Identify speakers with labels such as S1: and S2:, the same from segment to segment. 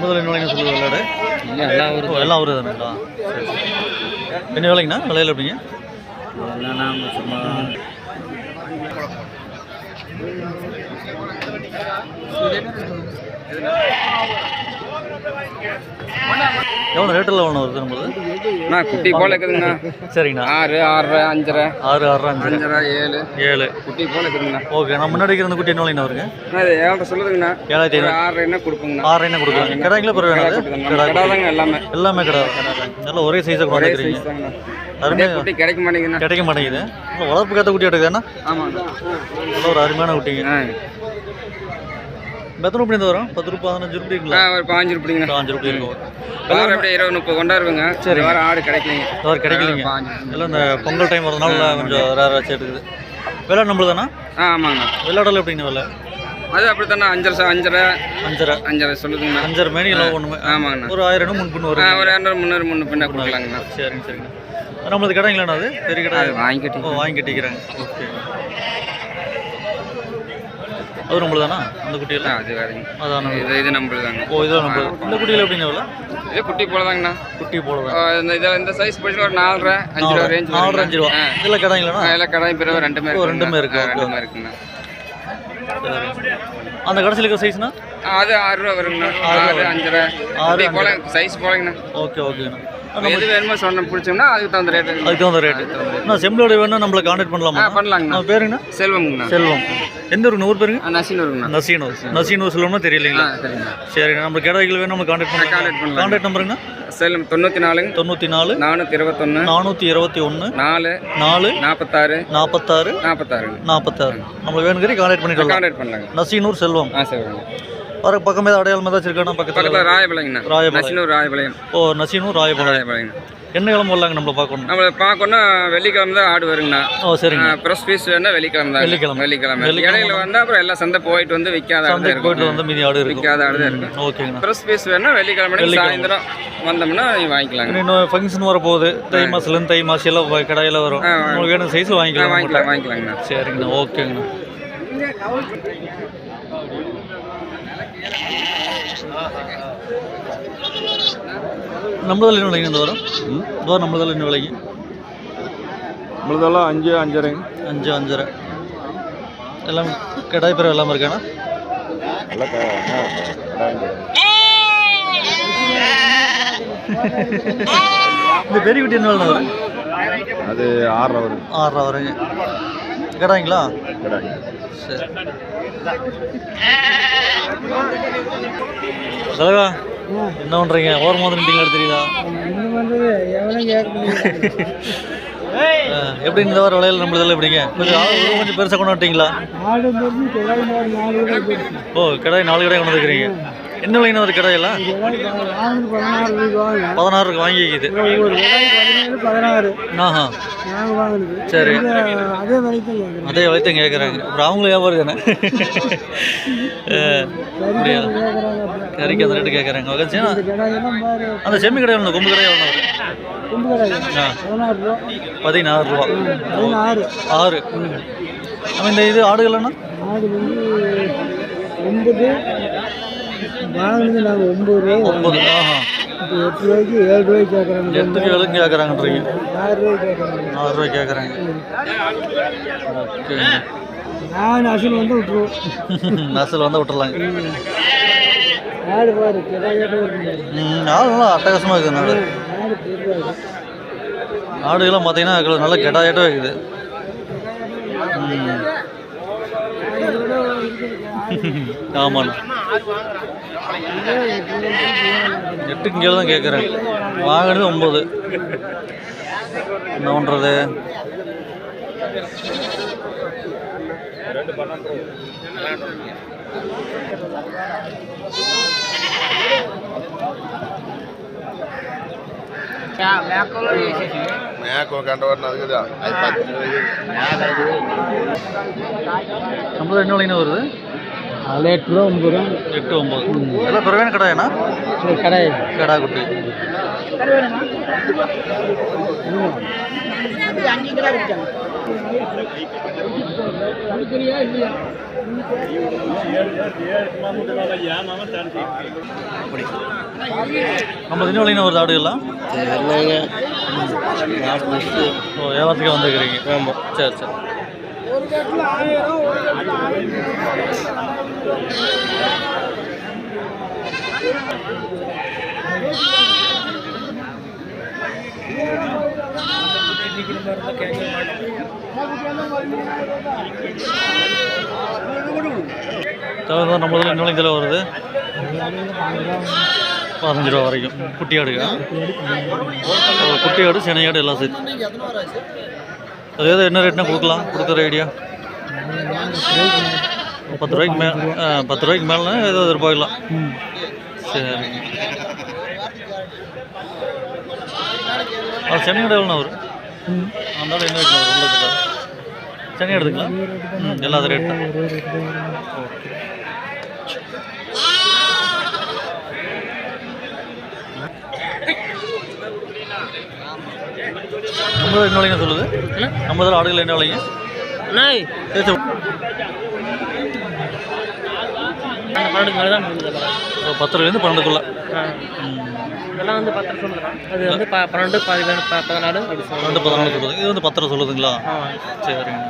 S1: என்ன விலைங்க சொல்லுது விளையாடு.
S2: எல்லாம்
S1: ஓ எல்லாம் அவரு தானுங்களா என்ன விலைங்கண்ணா? விலையில எப்படிங்க?
S2: என்னன்னா சும்மா
S1: எவ்வளோ ரேட்டில் எவ்வளோ வருது நம்மளுது
S2: அண்ணா குட்டி போல இருக்குதுங்கண்ணா.
S1: சரிங்கண்ணா.
S2: ஆறு ஆறரை அஞ்சரை.
S1: ஆறு ஆறு அஞ்சு
S2: அஞ்சரை ஏழு.
S1: ஏழு.
S2: குட்டி போல இருக்குதுங்கண்ணா.
S1: ஓகே நான் முன்னாடி இருக்கிற குட்டி என்ன வருங்க?
S2: இது ஏழரை சொல்லுதுங்கண்ணா.
S1: ஏழாயிரத்தி ஐநூறு.
S2: ஆறு என்ன கொடுப்போங்கண்ணா.
S1: ஆறு என்ன கொடுக்குறாங்க? கிடாங்களா
S2: கிடாதாங்க எல்லாமே.
S1: எல்லாமே கடை நல்லா ஒரே சைஸை
S2: ஒரே
S1: கொண்டாந்துக்கிறீங்க
S2: சைஸ் தாங்கண்ணா.
S1: அருமையாக
S2: குட்டி கிடைக்க மாட்டேங்குதுண்ணா.
S1: கிடைக்க மாட்டேங்குது. வளர்ப்பு கேட்ட குட்டி எடுக்குதுண்ணா
S2: ஆமாண்ணா
S1: நல்ல ஒரு அருமையான குட்டிங்க. எத்தனை ரூபாய் வரும்? பத்து ரூபாய் பதினஞ்சு ரூபாய்ங்களா?
S2: ஒரு பாஞ்சு ரூபாய்ங்கண்ணா
S1: அஞ்சு ரூபாய் இருக்கும்.
S2: வாரம் அப்படியே இருபது முப்பது சரி. வாரம் ஆடு கிடைக்கலைங்க.
S1: அவர் கிடைக்கலைங்க. எல்லாம் இந்த பொங்கல் டைம் வரதுனால கொஞ்சம் எடுக்குது விளையாடு நம்மளுது தானே
S2: ஆ ஆமாங்கண்ணா
S1: விளையாடல எப்படிங்க விலை?
S2: அது அப்படி தானே அஞ்சரை அஞ்சரை.
S1: அஞ்சரை.
S2: அஞ்சரை சொல்லுதுங்கண்ணா.
S1: அஞ்சரை மேனி எல்லாம் ஒன்றுமே
S2: ஆமாங்கண்ணா.
S1: ஒரு ஆயிரம் முன்பின்
S2: ஆ,
S1: வரும்
S2: ஒரு இரநூறு முந்நூறு முன்னூறு பின்ன கொடுக்கலாங்கண்ணா.
S1: சரிங்க சரிங்க. நம்மளது கடைங்களாண்ணா அது? பெரிய கடை
S2: வாங்கிக்கிட்டு
S1: வாங்கி கட்டிக்கிறாங்க. ஓகே. அது நம்மளது தானா அந்த குட்டியெல்லாம்
S2: அது வேறங்க.
S1: அதான்.
S2: இது இது நம்மளுதாங்க.
S1: ஓ இதுதான் நம்மளது இந்த குட்டியில் எப்படிங்க விலை
S2: இது குட்டி போலதாங்கண்ணா.
S1: குட்டி
S2: ஆ, இந்த இதில் இந்த சைஸ் போயிட்டு ஒரு நாலரை அஞ்சு ரூபா ரேஞ்ச்
S1: நாலு அஞ்சு ரூபா. இதில் கடைங்களாண்ணா
S2: எல்லாம் கடை பிறகு ரெண்டுமே.
S1: ரெண்டுமே இருக்கு.
S2: ரெண்டுமே இருக்குங்கண்ணா
S1: சரி. அந்த கடைசியில் இருக்கிற சைஸ்னா
S2: அது ஆறு ரூபா வருங்கண்ணா. ஆறு அஞ்சரை.
S1: ஆறு,
S2: குட்டி போல சைஸ் போலங்கண்ணா.
S1: ஓகே ஓகேண்ணா
S2: எது வேணுமோ சொன்ன பிடிச்சோம்னா அதுக்கு தகுந்த ரேட்டு
S1: அதுக்கு தகுந்த ரேட்டு நான் செம்பிளோட வேணும் நம்மளை கான்டாக்ட் பண்ணலாமா
S2: பண்ணலாங்கண்ணா.
S1: நம்ம பேருங்கண்ணா?
S2: செல்வம்ங்கண்ணா.
S1: செல்வம். எந்த ஊருங்க ஊர் பேருங்க?
S2: ஆ, நசின் வருங்கண்ணா
S1: நசீனூர். நசீனூர் செல்வம்னா தெரியலைங்களா? சரிங்க நம்ம கடைகள் வேணும் நம்ம கான்டாக்ட் பண்ணலாம்
S2: கான்டாக்ட்
S1: நம்பருங்கண்ணா
S2: செல்வம் தொண்ணூற்றி நாலுங்க
S1: தொண்ணூற்றி நாலு
S2: நானூற்றி இருபத்தொன்று
S1: நானூற்றி இருபத்தி ஒன்று
S2: நாலு
S1: நாலு
S2: நாற்பத்தாறு
S1: நாற்பத்தாறு
S2: நாற்பத்தாறுங்க
S1: நாற்பத்தாறு நம்மளுக்கு வேணுங்கிற கான்டாக்ட் வரலாம்
S2: கான்டாக்ட் பண்ணலாங்க.
S1: நசீனூர் செல்வம்.
S2: ஆ சரிங்க
S1: வர பக்கம் ஏதாவது அடையாளம் ஏதாச்சும் இருக்காண்ணா பக்கத்தில்
S2: ராயபாளையங்கண்ணா
S1: ராயபாளையம்.
S2: நசினூர் ராயபாளையம்
S1: ஓ நசீனூர் ராயபாளையம்
S2: ராயபாளையம்
S1: என்ன கிழமை வரலாங்க நம்மளை பார்க்கணும்?
S2: நம்மளை பார்க்கணும்னா வெள்ளிக்கிழமை தான் ஆடு வருங்கண்ணா.
S1: ஓ சரிங்க.
S2: ப்ரெஸ் பீஸ் வேணா வெள்ளிக்கிழமை தான்.
S1: வெள்ளிக்கிழமை.
S2: வெள்ளிக்கிழமை. இடையில வந்தால் அப்புறம் எல்லா சந்தை போயிட்டு வந்து விற்காத ஆடு
S1: போயிட்டு வந்து மீதி ஆடு
S2: விற்காத ஆடு தான் இருக்கும்.
S1: ஓகேங்கண்ணா.
S2: ப்ரெஸ் பீஸ் வேணா வெள்ளிக்கிழமை சாயந்தரம் வந்தோம்னா நீ வாங்கிக்கலாங்க.
S1: இன்னும் ஃபங்க்ஷன் வர போகுது தை மாசிலேருந்து தை மாசி எல்லாம் கடையில வரும். உங்களுக்கு வேணும் சைஸில் வாங்கிக்கலாம்.
S2: வாங்கிக்கலாம் வாங்கிக்கலாங்கண்ணா.
S1: சரிங்கண்ணா ஓகேங்கண்ணா. நம்மளதில் என்ன விலைங்க இந்த வாரம்? இந்த வாரம் நம்மளதில் என்ன விலைங்க
S3: நம்மளதெல்லாம் அஞ்சு அஞ்சரைங்க
S1: அஞ்சு அஞ்சரை. எல்லாம் கடாய் பிறகு எல்லாமே இருக்காண்ணா. இந்த பெரிய குட்டி என்ன விலை வரும்
S3: அது ஆறரை வருது.
S1: ஆறரை வருங்க கடாய்ங்களா?
S3: கடாய்ங்க.
S1: சரி. தலைவா என்ன பண்ணுறீங்க ஓரம் மாதிரி நின்றீங்களா தெரியுதா? எப்படி இந்த வாரம் விலையில நம்மளதெல்லாம் எப்படிங்க கொஞ்சம் ஆள் கொஞ்சம் பெருசாக கொண்டு வந்துட்டீங்களா ஓ கடாய் நாலு கடாய் கொண்டு வந்துருக்கிறீங்க என்ன லைன் ஒரு கடாயெல்லாம் பதினாறுக்கு வாங்கிக்குது.
S4: பதினாறு
S1: ஆஹா. சரி.
S4: அதே வரைக்கும்
S1: அதே கேட்குறாங்க அப்புறம் அவங்களும் வியாபாரம் தானே? அப்படியா கறிக்கு அந்த ரேட்டு கேட்குறாங்க அந்த செம்மி கடை ஒன்று கொம்பு கடை ஒன்று
S4: பதினாறு ரூபா.
S1: ஆறு. நம்ம இந்த இது ஆடுகள்னா
S4: ஆடு ஒன்பது வாங்கினது நாங்கள் ஒம்பது ரூபாய்
S1: ஒம்பது
S4: இப்போ எட்டு ரூபாய்க்கு ஏழு ரூபாய்க்கு கேட்குறாங்க
S1: எட்டுக்கு ஏழுக்கு கேட்குறாங்கன்றீங்க
S4: ஆறு ரூபாய்க்கு கேட்குறாங்க
S1: ஆறு ரூபாய் கேட்குறாங்க
S4: நான் அசல் வந்து விட்டுருவோம்.
S1: நசல் வந்து விட்டுறலாங்க.
S4: ஆடு பாரு
S1: நல்லா அட்டகாசமாக இருக்குது
S4: பெருசாக
S1: ஆடுகள்லாம் பார்த்தீங்கன்னா நல்ல கெடாயிட்டம் இருக்குது. ஆமாண்ணா. எட்டுக்கு கீழே தான் கேட்குறேன். வாங்கினது ஒம்பது. என்ன பண்ணுறது
S3: அது பத்து
S1: நம்மளது என்ன விலைன்னு வருது?
S4: அதில் எட்டு ரூபா ஒம்பது ரூபா
S1: எட்டு ஒம்பது. எல்லாம் பிறவேன கடாயண்ணா?
S4: கடாய்.
S1: கடா குட்டி நம்ம என்ன விலைன்னு வருது ஆடுகள்லாம் ஓ வியாபாரத்துக்கு வந்துருக்கிறீங்க. ஆமாம் சரி சரி. தவிர நம்மளதில் இன்னொரு இதில் வருது. பதினஞ்சு ரூபா வரைக்கும். குட்டி ஆடுங்க ஓ, குட்டி ஆடு சினை ஆடு எல்லாம் சேர்த்து. அது ஏதோ என்ன ரேட்னா கொடுக்கலாம்? கொடுக்குற ஐடியா பத்து ரூபாய்க்கு மேலே பத்து ரூபாய்க்கு மேலே ஏதோ எதிர்பார்க்கலாம் சரி. அது சென்னை எவ்வளோண்ணா எவ்வளோ வரும்? அந்த என்ன ரேட்னா வரும்? உள்ளதுல. சென்னை எடுத்துக்கலாம். ம் எல்லா ரேட் ஓகே நம்ம என்ன விலைங்க சொல்லுது? நம்ம இதில் ஆடுகள் என்ன விலைங்க?
S4: நாய்.
S1: சரி சரி.
S4: அந்த பன்னெண்டு மேலே தான் முடிஞ்சது
S1: ஒரு பத்து ரூபாயிலேருந்து பன்னெண்டுக்குள்ள.
S4: இதெல்லாம் வந்து பத்து சொல்லுறேன் அது வந்து ப பன்னெண்டு பதினாலு சொல்லுவாங்க
S1: பன்னெண்டு பதினாலு சொல்லுது. இது வந்து பத்து ரூபா சொல்லுதுங்களா சரிங்க.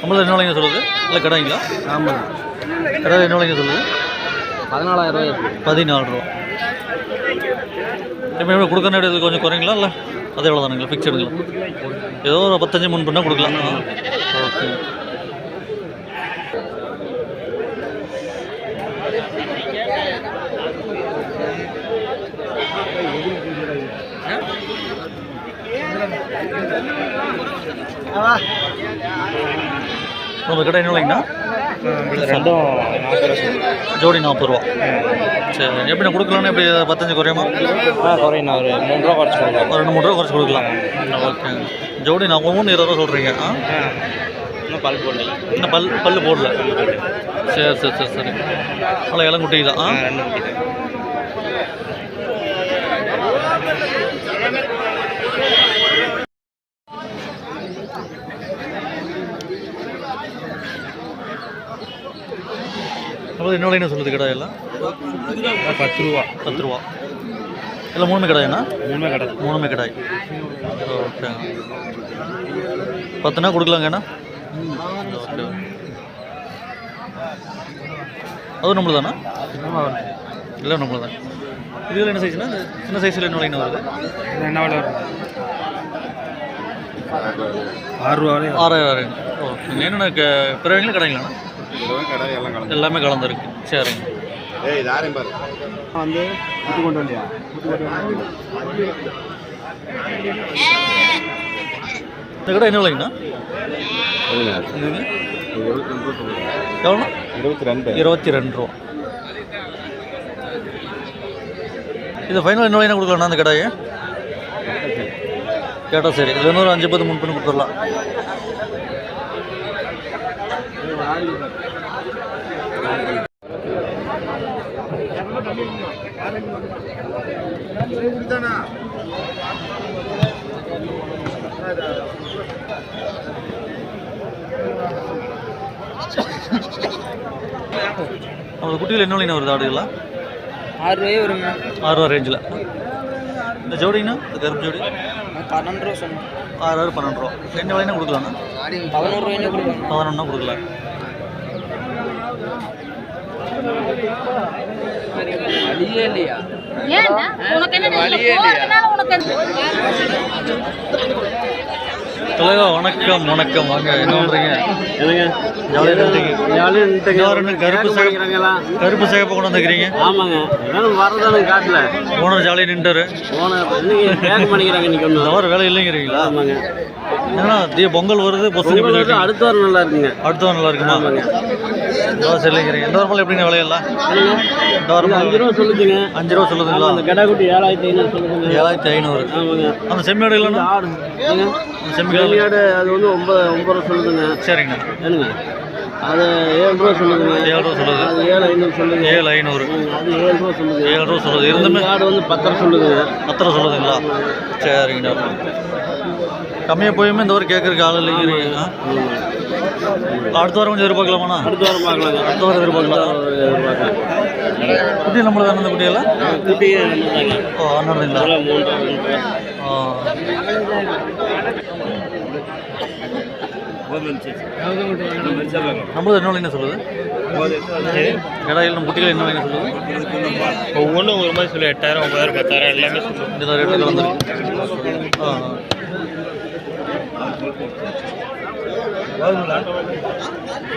S1: நம்மளது என்ன விலைங்க சொல்லுது? இல்லை கடைங்களா?
S4: ஆமாம்
S1: கடை என்ன விலைங்க சொல்லுது?
S4: பதினாலாயிரம் ரூபாய்
S1: பதினாலு ரூபா. இப்போ எப்படி கொடுக்குற நேரத்தில் கொஞ்சம் குறைங்களா இல்லை அதே எவ்வளோ தானுங்களா ஃபிக்ஸடுங்களா ஏதோ ஒரு பத்தஞ்சு முன் பண்ணால் கொடுக்கலாம். ஓகே. நம்ம கடை என்ன விலைங்கண்ணா? ஜோடி நாற்பது ரூபா. சரி எப்படி நான் கொடுக்கலான்னு எப்படி பத்தஞ்சு குறையுமா?
S4: ஆ குறையும் ஒரு மூணு ரூபா குறைச்சி கொடுக்கலாம்.
S1: ஒரு ரெண்டு மூணு ரூபா குறைச்சி கொடுக்கலாம். ஓகே. ஜோடி நான் மூணு இருபது ரூபா சொல்கிறீங்க ஆ?
S4: இன்னும் பல் போடல.
S1: இன்னும் பல் பல்லு போடல. சரி சரி சரி சரி. அவ்வளோ இளங்குட்டி தான் ஆ
S4: ரெண்டு
S1: நம்மளது என்ன விலைன்னு சொல்லுது கடை எல்லாம்?
S4: பத்து ரூபா
S1: பத்து ரூபா இல்லை மூணுமே கடாயண்ணா
S4: மூணுமே கடை.
S1: மூணுமே கடாய் ஓகே. பத்துனா கொடுக்கலாங்கண்ணா ஓகே அதுவும் நம்மளது தானே இல்லை நம்மளது தான் இதில் என்ன சைஸ்னா சின்ன சைஸில் என்ன விலைன்னு வருது.
S4: என்ன விலை ஆறு ரூபா
S1: ஆறாயிரம் ஆறாயிரம் ஓகே என்னென்ன பிறவைங்களும் கடைங்களாண்ணா?
S3: கடை எல்லாம் கலந்து.
S1: எல்லாமே கலந்துருக்கு. சரிங்க.
S3: ஏய் யாரையும் பாரு.
S4: வந்து விட்டு கொண்டு வந்தியா
S1: இந்த கடை என்ன விலைங்கண்ணா? எவ்வளோ
S3: இருபத்தி ரெண்டு
S1: இருபத்தி ரெண்டு ரூபா. இது ஃபைனல் என்ன விலைனா கொடுக்கலாம்ண்ணா அந்த கடையை? கேட்டால் சரி. இது இன்னொரு அஞ்சு பத்து முன் பண்ணி கொடுத்துடலாம் நம்ம குட்டிகள் என்ன விலைனா வருது ஆடுகள்லாம்
S4: ஆறு ரூபாயே வருங்க.
S1: ஆறு ரூபா ரேஞ்சில் இந்த ஜோடினா இந்த கருப்பு ஜோடி?
S4: பன்னெண்டு ரூபா சொன்னேன்.
S1: ஆறு ஆறு பன்னெண்டு ரூபா. என்ன விலைனா கொடுக்கலாண்ணா
S4: பதினோரு ரூபாய்னே கொடுக்கணும்
S1: பதினொன்னா கொடுக்கலாம்.
S4: வழியே இல்லையா
S5: ஏன்னா உனக்கு என்ன நீங்க போறதுனால உனக்கு
S1: தலைவா வணக்கம் வணக்கம். வாங்க என்ன பண்ணுறீங்க
S6: என்னங்க?
S1: ஜாலியாக ரெண்டு கருப்பு சிகப்பு கருப்பு சிகப்பு கொண்டு வந்துக்கிறீங்க
S6: ஆமாங்க. வரதானு காட்டல.
S1: ஓனர் ஜாலியாக நின்றாரு.
S6: கேட்க மாட்டேங்கிறாங்க இன்னைக்கு
S1: வாரம் வேலை இல்லைங்கிறீங்களா?
S6: ஆமாங்க.
S1: ஏன்னா தீ பொங்கல் வருது
S6: பொங்கல் வருது, அடுத்த வாரம் நல்லா இருக்குங்க.
S1: அடுத்த வாரம் நல்லா இருக்குமா? தோசை இல்லைங்கிறீங்க இந்த வாரம் எப்படிங்க விலையெல்லாம்? இந்த வாரம்
S6: அஞ்சு ரூபா சொல்லுதுங்க.
S1: அஞ்சு ரூபா சொல்லுதுங்களா?
S6: அந்த கெடாக்குட்டி ஏழாயிரத்தி ஐநூறு சொல்லுதுங்க.
S1: ஏழாயிரத்தி ஐநூறு.
S6: ஆமாங்க.
S1: அந்த செம்மேடு
S6: இந்த
S1: இல்லைன்னா
S6: வேலையாடு அது வந்து ஒன்பது ஒன்பது ரூபா சொல்லுதுங்க.
S1: சரிங்கண்ணா
S6: என்னங்க? அது ஏழு ரூபா சொல்லுதுங்க.
S1: ஏழு ரூபா சொல்லுது.
S6: அது ஏழு ஐநூறு சொல்லுங்க
S1: ஏழு ஐநூறு.
S6: அது ஏழு ரூபா சொல்லுது
S1: ஏழு ரூபா சொல்லுது. இருந்துமே?
S6: ஆடு வந்து பத்தரை சொல்லுதுங்க.
S1: பத்திரம் சொல்லுதுங்களா? சரிங்க. டாக்டர் கம்மியாக போயுமே இந்த வாரம் கேட்குறதுக்கு ஆள் இல்லைங்கிறீங்க? அடுத்த வாரம் கொஞ்சம் எதிர்பார்க்கலாமாண்ணா?
S6: அடுத்த வாரம் பார்க்கலாங்க
S1: அடுத்த வாரம் எதிர்பார்க்கலாம். குட்டி நம்மளுக்கு வேணும் இந்த குட்டியெல்லாம்?
S6: குட்டியே நம்மதாங்க
S1: ஓ
S6: மூணு ரூபா
S1: ஆ நம்மளது என்ன விலைங்க சொல்லுது? கடையில் நம்ம குட்டிகள் என்ன விலைங்க சொல்லுது?
S4: ஒவ்வொன்றும் ஒரு மாதிரி சொல்லி எட்டாயிரம் ஒன்பதாயிரம் பத்தாயிரம் எல்லாமே சொல்லுவோம்.
S1: இந்த ரேட்டு கலந்துருக்கு. ஆ. ஆ.